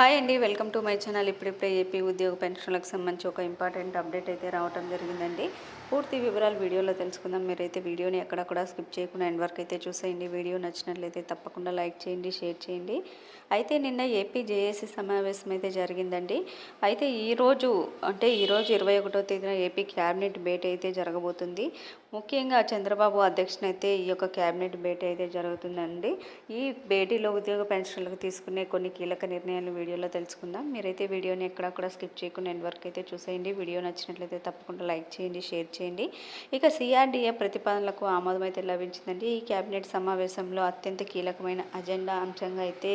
Hi అండి welcome to my channel. ఇప్పుడిప్పుడే AP ఉద్యోగ పెన్షన్లకు సంబంధించి ఒక ఇంపార్టెంట్ అప్డేట్ అయితే రావటం జరిగిందండి. పూర్తి వివరాలు వీడియోలో తెలుసుకుందాం. మీరైతే వీడియోని ఎక్కడ స్కిప్ చేయకుండా ఎండ్ వరకు అయితే చూసేయండి. వీడియో నచ్చినట్లయితే తప్పకుండా లైక్ చేయండి షేర్ చేయండి. అయితే నిన్న ఏపీ జేఏసీ సమావేశం అయితే జరిగిందండి. అయితే ఈరోజు అంటే ఈరోజు ఇరవై ఒకటో తేదీన ఏపీ క్యాబినెట్ భేటీ అయితే జరగబోతుంది. ముఖ్యంగా చంద్రబాబు అధ్యక్షున అయితే ఈ యొక్క క్యాబినెట్ భేటీ అయితే జరుగుతుందండి. ఈ భేటీలో ఉద్యోగ పెన్షన్లకు తీసుకునే కొన్ని కీలక నిర్ణయాలు వీడియోలో తెలుసుకుందాం. మీరైతే వీడియోని ఎక్కడ కూడా స్కిప్ చేయకుండా ఎండ్ వరకు అయితే చూసేయండి. వీడియో నచ్చినట్లయితే తప్పకుండా లైక్ చేయండి షేర్ చేయండి. ఇక సిఆర్డీఏ ప్రతిపాదనలకు ఆమోదం అయితే లభించిందండి. ఈ కేబినెట్ సమావేశంలో అత్యంత కీలకమైన అజెండా అంశంగా అయితే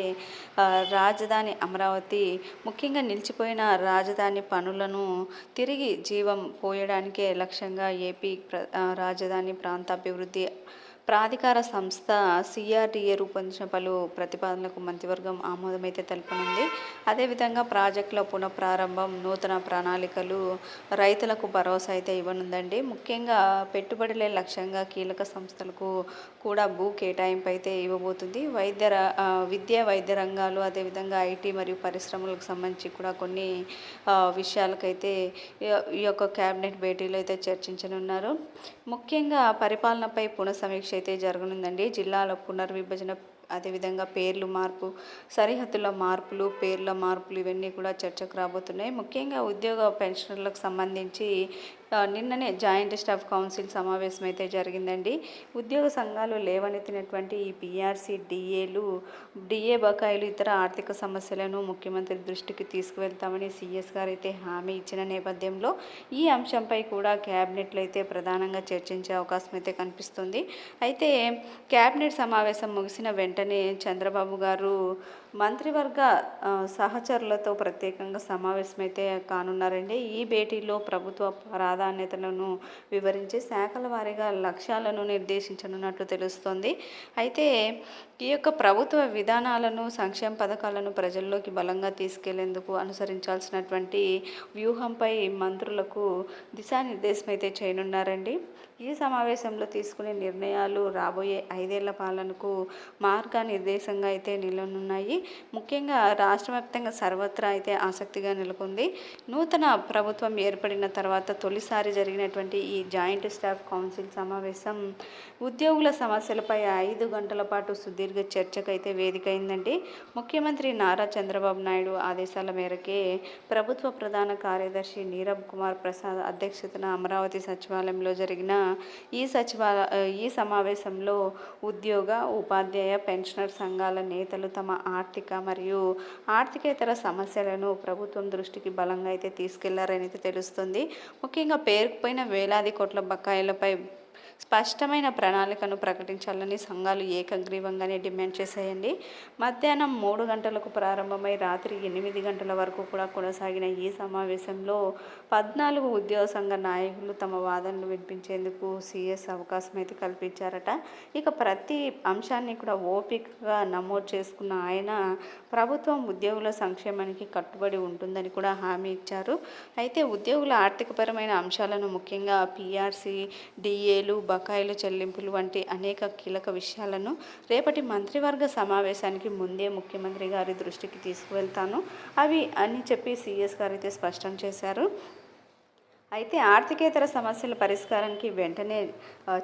రాజధాని అమరావతి ముఖ్యంగా నిలిచిపోయిన రాజధాని పనులను తిరిగి జీవం పోయడానికే లక్ష్యంగా ఏపీ రాజధాని ప్రాంత అభివృద్ధి ప్రాధికార సంస్థ సిఆర్డీఏ రూపొందించిన పలు ప్రతిపాదనలకు మంత్రివర్గం ఆమోదమైతే తెలుపనుంది. అదేవిధంగా ప్రాజెక్టుల పునఃప్రారంభం నూతన ప్రణాళికలు రైతులకు భరోసా అయితే ఇవ్వనుందండి. ముఖ్యంగా పెట్టుబడులే లక్ష్యంగా కీలక సంస్థలకు కూడా భూ కేటాయింపు అయితే ఇవ్వబోతుంది. వైద్య విద్య వైద్య రంగాలు అదేవిధంగా ఐటీ మరియు పరిశ్రమలకు సంబంధించి కూడా కొన్ని విషయాలకైతే ఈ- ఈ యొక్క క్యాబినెట్ భేటీలో అయితే చర్చించనున్నారు. ముఖ్యంగా పరిపాలనపై పునఃసమీక్ష అయితే జరగనుందండి. జిల్లాల పునర్విభజన అదేవిధంగా పేర్లు మార్పు సరిహద్దుల మార్పులు పేర్ల మార్పులు ఇవన్నీ కూడా చర్చకు రాబోతున్నాయి. ముఖ్యంగా ఉద్యోగ పెన్షనర్లకు సంబంధించి నిన్ననే జాయింట్ స్టాఫ్ కౌన్సిల్ సమావేశం అయితే జరిగిందండి. ఉద్యోగ సంఘాలు లేవనెత్తినటువంటి ఈ పీఆర్సీ డిఏలు డిఏ బకాయిలు ఇతర ఆర్థిక సమస్యలను ముఖ్యమంత్రి దృష్టికి తీసుకువెళ్తామని సీఎస్ గారు అయితే హామీ ఇచ్చిన నేపథ్యంలో ఈ అంశంపై కూడా క్యాబినెట్లో అయితే ప్రధానంగా చర్చించే అవకాశం అయితే కనిపిస్తుంది. అయితే క్యాబినెట్ సమావేశం ముగిసిన వెంటనే చంద్రబాబు గారు మంత్రివర్గ సహచరులతో ప్రత్యేకంగా సమావేశమైతే కానున్నారండి. ఈ భేటీలో ప్రభుత్వ ప్రాధాన్యతలను వివరించి శాఖల వారీగా లక్ష్యాలను నిర్దేశించనున్నట్లు తెలుస్తోంది. అయితే ఈ యొక్క ప్రభుత్వ విధానాలను సంక్షేమ పథకాలను ప్రజల్లోకి బలంగా తీసుకెళ్ళేందుకు అనుసరించాల్సినటువంటి వ్యూహంపై మంత్రులకు దిశానిర్దేశం అయితే చేయనున్నారండి. ఈ సమావేశంలో తీసుకునే నిర్ణయాలు రాబోయే ఐదేళ్ళ పాలనకు మార్గనిర్దేశంగా అయితే నిలనున్నాయి. ముఖ్యంగా రాష్ట్ర వ్యాప్తంగా సర్వత్రా అయితే ఆసక్తిగా నెలకొంది. నూతన ప్రభుత్వం ఏర్పడిన తర్వాత తొలిసారి జరిగినటువంటి ఈ జాయింట్ స్టాఫ్ కౌన్సిల్ సమావేశం ఉద్యోగుల సమస్యలపై ఐదు గంటల పాటు సుదీర్ఘ చర్చకైతే వేదికైందండి. వేదిక అయిందండి ముఖ్యమంత్రి నారా చంద్రబాబు నాయుడు ఆదేశాల మేరకే ప్రభుత్వ ప్రధాన కార్యదర్శి నీరబ్ కుమార్ ప్రసాద్ అధ్యక్షతన అమరావతి సచివాలయంలో జరిగిన ఈ సచివాల ఈ సమావేశంలో ఉద్యోగ ఉపాధ్యాయ పెన్షనర్ సంఘాల నేతలు తమ ఆర్థిక మరియు ఆర్థికేతర సమస్యలను ప్రభుత్వం దృష్టికి బలంగా అయితే తీసుకెళ్ళారని అయితే తెలుస్తుంది. ముఖ్యంగా పేరుకుపోయిన వేలాది కోట్ల బకాయిలపై స్పష్టమైన ప్రణాళికను ప్రకటించాలని సంఘాలు ఏకగ్రీవంగానే డిమాండ్ చేశాయండి. మధ్యాహ్నం మూడు గంటలకు ప్రారంభమై రాత్రి ఎనిమిది గంటల వరకు కూడా కొనసాగిన ఈ సమావేశంలో పద్నాలుగు ఉద్యోగ సంఘ నాయకులు తమ వాదనలు వినిపించేందుకు సీఎస్ అవకాశం అయితే కల్పించారట. ఇక ప్రతి అంశాన్ని కూడా ఓపికగా నమోదు చేసుకున్న ఆయన ప్రభుత్వం ఉద్యోగుల సంక్షేమానికి కట్టుబడి ఉంటుందని కూడా హామీ ఇచ్చారు. అయితే ఉద్యోగుల ఆర్థికపరమైన అంశాలను ముఖ్యంగా పీఆర్సీ డిఏలు బకాయిలు చెల్లింపులు వంటి అనేక కీలక విషయాలను రేపటి మంత్రివర్గ సమావేశానికి ముందే ముఖ్యమంత్రి గారి దృష్టికి తీసుకువెళ్తాను. అవి అని చెప్పి సీఎస్ గారు అయితే స్పష్టం చేశారు. అయితే ఆర్థికేతర సమస్యల పరిష్కారానికి వెంటనే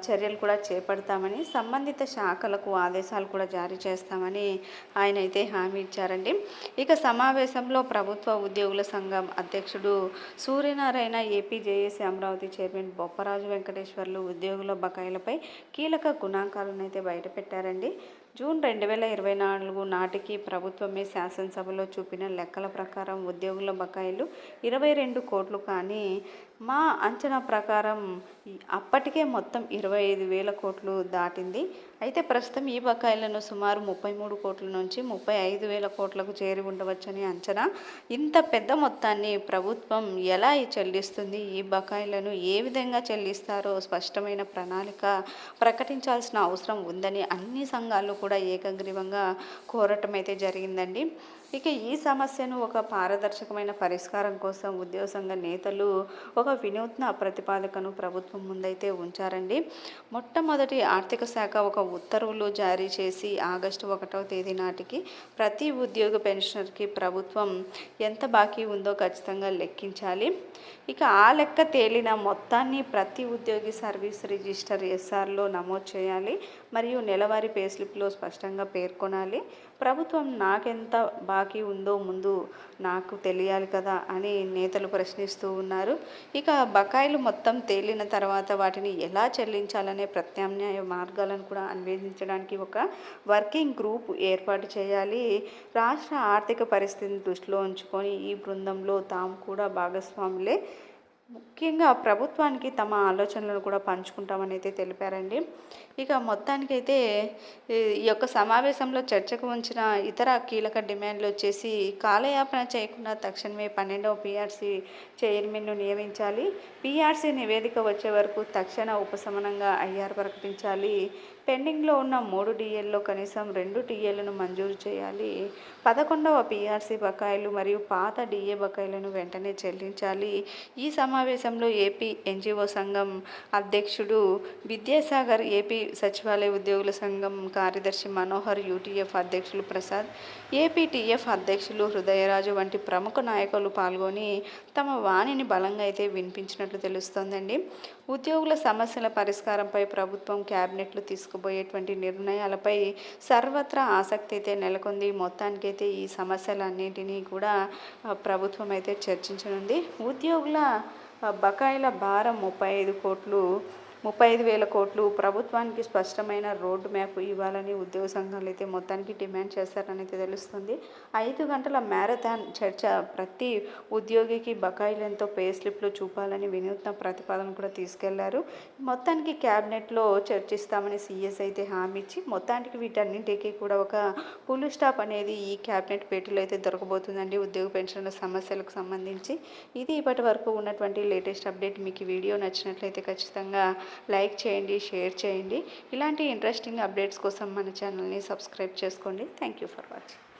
చర్యలు కూడా చేపడతామని సంబంధిత శాఖలకు ఆదేశాలు కూడా జారీ చేస్తామని ఆయన అయితే హామీ ఇచ్చారండి. ఇక సమావేశంలో ప్రభుత్వ ఉద్యోగుల సంఘం అధ్యక్షుడు Suryanarayana AP JAC Amaravati chairman Bopparaju Venkateswarlu ఉద్యోగుల బకాయిలపై కీలక గుణాంకాలను అయితే బయటపెట్టారండి. జూన్ రెండు వేల ఇరవై నాలుగు నాటికి ప్రభుత్వమే శాసనసభలో చూపిన లెక్కల ప్రకారం ఉద్యోగుల బకాయిలు ఇరవై రెండు కోట్లు కానీ మా అంచనా ప్రకారం అప్పటికే మొత్తం ఇరవై ఐదు వేల కోట్లు దాటింది. అయితే ప్రస్తుతం ఈ బకాయిలను సుమారు ముప్పై మూడు కోట్ల నుంచి ముప్పై ఐదు వేల కోట్లకు చేరి ఉండవచ్చని అంచనా. ఇంత పెద్ద మొత్తాన్ని ప్రభుత్వం ఎలా చెల్లిస్తుంది? ఈ బకాయిలను ఏ విధంగా చెల్లిస్తారో స్పష్టమైన ప్రణాళిక ప్రకటించాల్సిన అవసరం ఉందని అన్ని సంఘాలు కూడా ఏకగ్రీవంగా కోరటం అయితే జరిగిందండి. ఇక ఈ సమస్యను ఒక పారదర్శకమైన పరిష్కారం కోసం ఉద్యోగ సంఘ నేతలు ఒక వినూత్న ప్రతిపాదకను ప్రభుత్వం ముందైతే ఉంచారండి. మొట్టమొదటి ఆర్థిక శాఖ ఒక ఉత్తర్వులు జారీ చేసి ఆగస్టు ఒకటవ తేదీ నాటికి ప్రతి ఉద్యోగ పెన్షనర్కి ప్రభుత్వం ఎంత బాకీ ఉందో ఖచ్చితంగా లెక్కించాలి. ఇక ఆ లెక్క తేలిన మొత్తాన్ని ప్రతి ఉద్యోగి సర్వీస్ రిజిస్టర్ ఎస్ఆర్లో నమోదు చేయాలి. మరియు నెలవారీ పే స్లిప్లో స్పష్టంగా పేర్కొనాలి. ప్రభుత్వం నాకెంత బాకీ ఉందో ముందు నాకు తెలియాలి కదా అని నేతలు ప్రశ్నిస్తూ ఉన్నారు. ఇక బకాయిలు మొత్తం తేలిన తర్వాత వాటిని ఎలా చెల్లించాలనే ప్రత్యామ్నాయ మార్గాలను కూడా అన్వేషించడానికి ఒక వర్కింగ్ గ్రూప్ ఏర్పాటు చేయాలి. రాష్ట్ర ఆర్థిక పరిస్థితిని దృష్టిలో ఉంచుకొని ఈ బృందంలో తాము కూడా భాగస్వాములే. ముఖ్యంగా ప్రభుత్వానికి తమ ఆలోచనలను కూడా పంచుకుంటామని అయితే తెలిపారండి. ఇక మొత్తానికైతే ఈ యొక్క సమావేశంలో చర్చకు ఉంచిన ఇతర కీలక డిమాండ్లు వచ్చేసి కాలయాపన చేయకుండా తక్షణమే పన్నెండవ పీఆర్సీ చైర్మన్ను నియమించాలి. పిఆర్సీ నివేదిక వచ్చే వరకు తక్షణ ఉపశమనంగా ఐఆర్ ప్రకటించాలి. పెండింగ్లో ఉన్న మూడు డిఎల్లో కనీసం రెండు టీఏలను మంజూరు చేయాలి. పదకొండవ పిఆర్సి బకాయిలు మరియు పాత డిఏ బకాయిలను వెంటనే చెల్లించాలి. ఈ సమావేశంలో ఏపీ ఎన్జిఓ సంఘం అధ్యక్షుడు విద్యాసాగర్ ఏపీ సచివాలయ ఉద్యోగుల సంఘం కార్యదర్శి మనోహర్ యూటీఎఫ్ అధ్యక్షులు ప్రసాద్ ఏపీటీఎఫ్ అధ్యక్షులు హృదయరాజు వంటి ప్రముఖ నాయకులు పాల్గొని తమ వాణిని బలంగా అయితే వినిపించినట్లు తెలుస్తోందండి. ఉద్యోగుల సమస్యల పరిష్కారంపై ప్రభుత్వం క్యాబినెట్లు తీసుకుపోయేటువంటి నిర్ణయాలపై సర్వత్రా ఆసక్తి అయితే నెలకొంది. మొత్తానికైతే ఈ సమస్యలన్నింటినీ కూడా ప్రభుత్వం అయితే చర్చించనుంది. ఉద్యోగుల బకాయిల భారం ముప్పై ఐదు కోట్లు ముప్పై ఐదు వేల కోట్లు. ప్రభుత్వానికి స్పష్టమైన రోడ్డు మ్యాప్ ఇవ్వాలని ఉద్యోగ సంఘాలు అయితే మొత్తానికి డిమాండ్ చేస్తారనైతే తెలుస్తుంది. ఐదు గంటల మ్యారథాన్ చర్చ ప్రతి ఉద్యోగికి బకాయిలంతో పే స్లిప్లు చూపాలని వినూత్న ప్రతిపాదన కూడా తీసుకెళ్ళారు. మొత్తానికి క్యాబినెట్లో చర్చిస్తామని సీఎస్ అయితే హామీ ఇచ్చి మొత్తానికి వీటన్నింటికి కూడా ఒక పులు స్టాప్ అనేది ఈ క్యాబినెట్ భేటీలో అయితే దొరకబోతుందండి ఉద్యోగ పెన్షన్ల సమస్యలకు సంబంధించి. ఇది ఇప్పటి వరకు ఉన్నటువంటి లేటెస్ట్ అప్డేట్. మీకు వీడియో నచ్చినట్లయితే ఖచ్చితంగా లైక్ చేయండి షేర్ చేయండి. ఇలాంటి ఇంట్రెస్టింగ్ అప్డేట్స్ కోసం మన ఛానల్ని సబ్స్క్రైబ్ చేసుకోండి. Thank you for watching